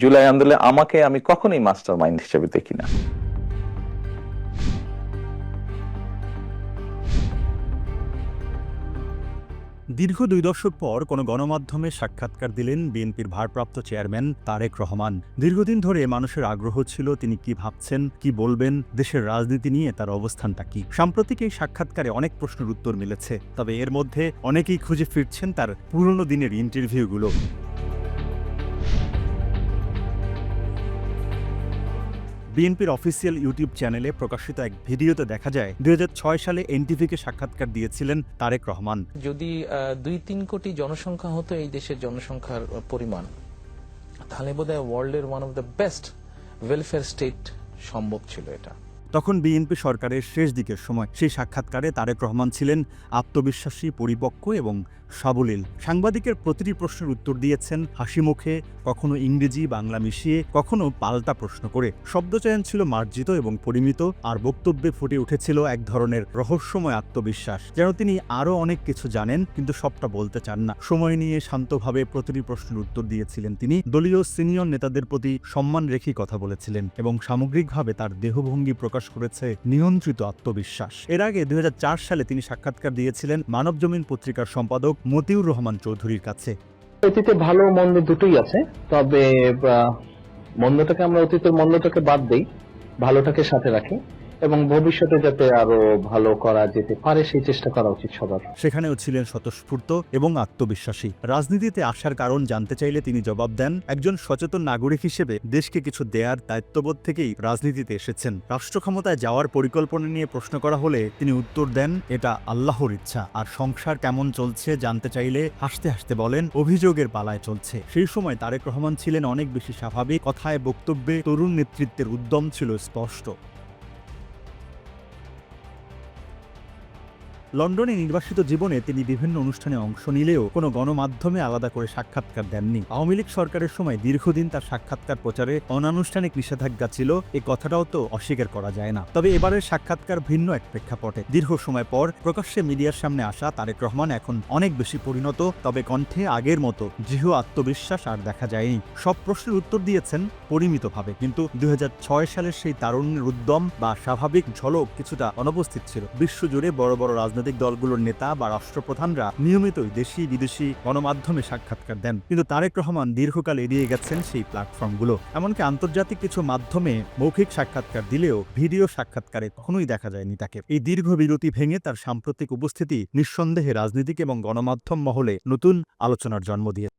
জুলাই আন্দোলনে আমাকে আমি কখনোই মাস্টার মাইন্ড হিসেবে দেখি না। দীর্ঘ দুই দশক পর কোনো গণমাধ্যমে সাক্ষাৎকার দিলেন বিএনপির ভারপ্রাপ্ত চেয়ারম্যান তারেক রহমান। দীর্ঘদিন ধরে মানুষের আগ্রহ ছিল তিনি কি ভাবছেন, কি বলবেন, দেশের রাজনীতি নিয়ে তার অবস্থানটা কি। সাম্প্রতিক এই সাক্ষাৎকারে অনেক প্রশ্নের উত্তর মিলেছে, তবে এর মধ্যে অনেকেই খুঁজে ফিরছেন তার পুরনো দিনের ইন্টারভিউগুলো বিএনপির অফিসিয়াল ইউটিউব চ্যানেলে প্রকাশিত এক ভিডিওতে দেখা যায়, দুই হাজার ছয় সালে এনটিভিকে সাক্ষাৎকার দিয়েছিলেন তারেক রহমান। যদি দুই তিন কোটি জনসংখ্যা হতো এই দেশের জনসংখ্যার পরিমাণ, তাহলে বোধ বোধহয় ওয়ার্ল্ডের one of the best welfare state সম্ভব ছিল এটা। তখন বিএনপি সরকারের শেষ দিকের সময় সেই সাক্ষাৎকারে তারেক রহমান ছিলেন আত্মবিশ্বাসী, পরিপক্ক এবং সাবলীল। সাংবাদিকের প্রতিটি প্রশ্নের উত্তর দিয়েছেন হাসি মুখে, কখনো ইংরেজি, বাংলা মিশিয়ে, কখনো পাল্টা প্রশ্ন করে। শব্দচয়ন ছিল মার্জিত এবং পরিমিত, আর বক্তব্যে ফুটে উঠেছিল এক ধরনের রহস্যময় আত্মবিশ্বাস। যেন তিনি আরও অনেক কিছু জানেন, কিন্তু সবটা বলতে চান না। সময় নিয়ে শান্তভাবে প্রতিটি প্রশ্নের উত্তর দিয়েছিলেন তিনি। দলীয় সিনিয়র নেতাদের প্রতি সম্মান রেখেই কথা বলেছিলেন এবং সামগ্রিকভাবে তার দেহভঙ্গি প্রকাশ করেছে নিয়ন্ত্রিত আত্মবিশ্বাস। এর আগে দুই হাজার চার সালে তিনি সাক্ষাৎকার দিয়েছিলেন মানব জমিন পত্রিকার সম্পাদক মতিউর রহমান চৌধুরীর কাছে। অতীতে ভালো মন্দ দুটোই আছে, তবে মন্দটাকে আমরা অতীতের মন্দটাকে বাদ দেই, ভালোটাকে সাথে রাখি। এবং ভবিষ্যতে যাতে আরও ভালো করা যেতে পারে, সেই চেষ্টা করা উচিত সবার। সেখানেও ছিলেন স্বতঃস্ফূর্ত এবং আত্মবিশ্বাসী। রাজনীতিতে আসার কারণ জানতে চাইলে তিনি জবাব দেন, একজন সচেতন নাগরিক হিসেবে দেশকে কিছু দেয়ার দায়িত্ববোধ থেকেই রাজনীতিতে এসেছেন। রাষ্ট্র ক্ষমতায় যাওয়ার পরিকল্পনা নিয়ে প্রশ্ন করা হলে তিনি উত্তর দেন, এটা আল্লাহর ইচ্ছা। আর সংসার কেমন চলছে জানতে চাইলে হাসতে হাসতে বলেন, অভিযোগের পালায় চলছে। সেই সময় তারেক রহমান ছিলেন অনেক বেশি স্বাভাবিক। কথায় বক্তব্যে তরুণ নেতৃত্বের উদ্যম ছিল স্পষ্ট। লন্ডনে নির্বাসিত জীবনে তিনি বিভিন্ন অনুষ্ঠানে অংশ নিলেও কোনো গণমাধ্যমে আলাদা করে সাক্ষাৎকার দেননি। আওয়ামী লীগ সরকারের সময় দীর্ঘদিন তার সাক্ষাৎকার প্রচারে অনানুষ্ঠানিক নিষেধাজ্ঞা ছিল, এ কথাটাও তো অস্বীকার করা যায় না। তবে এবারের সাক্ষাৎকার ভিন্ন এক প্রেক্ষাপটে। দীর্ঘ সময় পর প্রকাশ্যে মিডিয়ার সামনে আসা তারেক রহমান এখন অনেক বেশি পরিণত, তবে কণ্ঠে আগের মতো দৃঢ় আত্মবিশ্বাস আর দেখা যায়নি। সব প্রশ্নের উত্তর দিয়েছেন পরিমিতভাবে, কিন্তু দুই হাজার ছয় সালের সেই তারুণ্যের উদ্যম বা স্বাভাবিক ঝলক কিছুটা অনুপস্থিত ছিল। বিশ্বজুড়ে বড় বড় রাজনৈতিক দলগুলোর নেতা বা রাষ্ট্রপ্রধানরা নিয়মিতই দেশি বিদেশি গণমাধ্যমে সাক্ষাৎকার দেন। কিন্তু তারেক রহমান দীর্ঘকাল এড়িয়ে গেছেন সেই প্ল্যাটফর্মগুলো এমনকি আন্তর্জাতিক কিছু মাধ্যমে মৌখিক সাক্ষাৎকার দিলেও ভিডিও সাক্ষাৎকারে কখনোই দেখা যায়নি তাকে। এই দীর্ঘ বিরতি ভেঙে তার সাম্প্রতিক উপস্থিতি নিঃসন্দেহে রাজনীতিক এবং গণমাধ্যম মহলে নতুন আলোচনার জন্ম দিয়ে